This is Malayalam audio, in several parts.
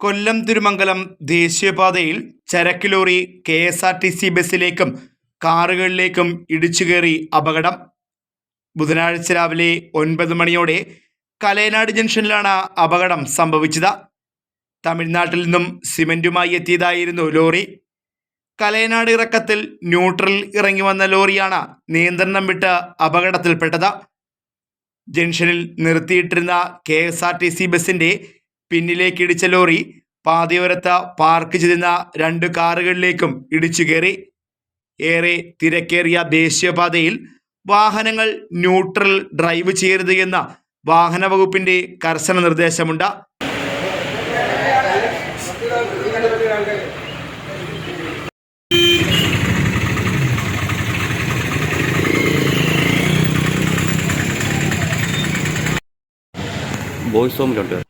കൊല്ലം തിരുമംഗലം ദേശീയപാതയിൽ ചരക്ക് lorry K S R T C ബസ്സിലേക്കും കാറുകളിലേക്കും ഇടിച്ചുകയറി അപകടം. ബുധനാഴ്ച രാവിലെ ഒൻപത് മണിയോടെ കലയനാട് ജംഗ്ഷനിലാണ് അപകടം സംഭവിച്ചത്. തമിഴ്നാട്ടിൽ നിന്നും സിമന്റുമായി എത്തിയതായിരുന്നു ലോറി. കലയനാട് ഇറക്കത്തിൽ ന്യൂട്രൽ ഇറങ്ങി വന്ന ലോറിയാണ് നിയന്ത്രണം വിട്ട് അപകടത്തിൽപ്പെട്ടത്. ജംഗ്ഷനിൽ നിർത്തിയിട്ടിരുന്ന K S R T C ബസിന്റെ പിന്നിലേക്ക് ഇടിച്ച ലോറി പാതയോരത്ത് പാർക്ക് ചെയ്തിരുന്ന രണ്ട് കാറുകളിലേക്കും ഇടിച്ചു കയറി. ഏറെ തിരക്കേറിയ ദേശീയപാതയിൽ വാഹനങ്ങൾ ന്യൂട്രൽ ഡ്രൈവ് ചെയ്യരുത് എന്ന വാഹന വകുപ്പിന്റെ കർശന നിർദ്ദേശമുണ്ട്. ബോയ്സ് ഹോമിലുണ്ട്.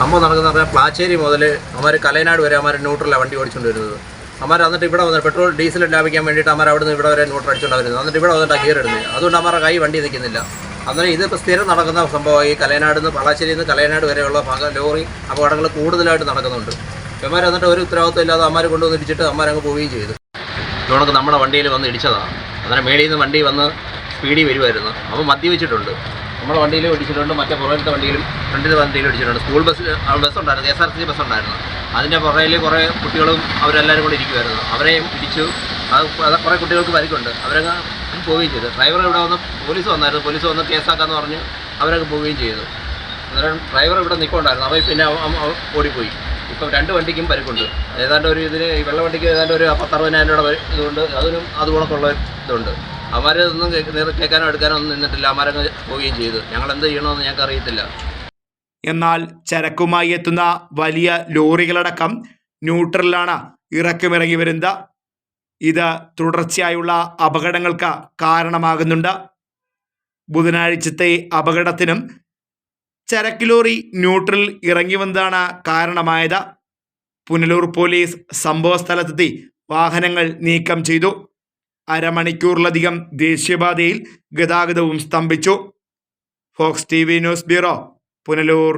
സംഭവം നടക്കുന്ന പറഞ്ഞാൽ പ്ലാച്ചേരി മുതൽ അമാർ കലയനാട് വരെ അമാർ ന്യൂട്രലാണ് വണ്ടി ഓടിച്ചുകൊണ്ട് വരുന്നത് അമാർ എന്നിട്ട് ഇവിടെ വന്നിട്ട് പെട്രോൾ ഡീസൽ ലാഭിക്കാൻ വേണ്ടിയിട്ട് അമാർ അവിടെ നിന്ന് ഇവിടെ വരെ ന്യൂട്രൽ അടിച്ചുകൊണ്ട് വരുന്നത് എന്നിട്ട് ഇവിടെ വന്നിട്ട് ഗിയർ ഇടുന്നത്. അതുകൊണ്ട് അമാരുടെ കൈ വണ്ടി നിൽക്കുന്നില്ല. അന്നേരം ഇത് സ്ഥിരം നടക്കുന്ന സംഭവം ഈ കലയനാട് നിന്ന് പളാശ്ശേരിയിൽ നിന്ന് കലയനാട് വരെയുള്ള ഭാഗം ലോറി അപകടങ്ങൾ കൂടുതലായിട്ട് നടക്കുന്നുണ്ട്. ഇവന്മാർ എന്നിട്ട് ഒരു ഉത്തരവാദിത്വം ഇല്ലാതെ അമാർ കൊണ്ടുവന്ന് ഇടിച്ചിട്ട് അമ്മാരങ്ങ് പോവുകയും ചെയ്തു. ഇവണക്ക് നമ്മുടെ വണ്ടിയിൽ വന്ന് ഇടിച്ചതാണ് അന്നേരം മേളിൽ നിന്ന് വണ്ടി വന്ന് സ്പീഡിൽ വരുമായിരുന്നു അപ്പോൾ മദ്യവെച്ചിട്ടുണ്ട് നമ്മുടെ വണ്ടിയിൽ ഓടിച്ചിട്ടുണ്ട് മറ്റേ പുറകിലത്തെ വണ്ടിയിലും ഫ്രണ്ടിൽ വണ്ടിയിൽ ഓടിച്ചിട്ടുണ്ട്. സ്കൂൾ ബസ് ബസ് ഉണ്ടായിരുന്നു K S R C bus ഉണ്ടായിരുന്നു. അതിന്റെ പുറകിൽ കുറേ കുട്ടികളും അവരെല്ലാവരും കൂടി ഇരിക്കുമായിരുന്നു അവരെയും ഇടിച്ചു. അത് കുറേ കുട്ടികൾക്ക് പരിക്കുണ്ട്. അവരങ്ങ് പോവുകയും ചെയ്തു. ഡ്രൈവർ ഇവിടെ വന്ന് പോലീസ് വന്നായിരുന്നു. പോലീസ് വന്ന് കേസാക്കാന്ന് പറഞ്ഞ് അവരങ്ങ് പോവുകയും ചെയ്തു. അന്നേരം ഡ്രൈവർ ഇവിടെ നിൽക്കൊണ്ടായിരുന്നു അവർ പിന്നെ ഓടിപ്പോയി. ഇപ്പം രണ്ട് വണ്ടിക്കും പരിക്കുണ്ട്. ഏതാണ്ട് ഒരു ഇതിന് ഈ വെള്ള വണ്ടിക്ക് ഏതാണ്ട് ഒരു പത്തറുപതിനായിരം രൂപ ഇതുണ്ട്. അതിനും അതുപോലൊക്കെയുള്ള ഇതുണ്ട്. അവരൊന്നും കേൾക്കാനോ എടുക്കാനോ ഒന്നും നിന്നിട്ടില്ല. അവരങ്ങ് പോവുകയും ചെയ്തു. ഞങ്ങൾ എന്ത് ചെയ്യണമെന്ന് ഞങ്ങൾക്ക് അറിയത്തില്ല എന്നാൽ ചരക്കുമായി എത്തുന്ന വലിയ ലോറികളടക്കം ന്യൂട്രലിലാണ് ഇറക്കുമിറങ്ങി വരുന്നത്. ഇത് തുടർച്ചയായുള്ള അപകടങ്ങൾക്ക് കാരണമാകുന്നുണ്ട്. ബുധനാഴ്ചത്തെ അപകടത്തിനും ചരക്ക് ലോറി ന്യൂട്രൽ ഇറങ്ങി വന്നതാണ് കാരണമായത്. പുനലൂർ പോലീസ് സംഭവ സ്ഥലത്തെത്തി വാഹനങ്ങൾ നീക്കം ചെയ്തു. അരമണിക്കൂറിലധികം ദേശീയപാതയിൽ ഗതാഗതവും സ്തംഭിച്ചു. Fox T V news bureau Punalur.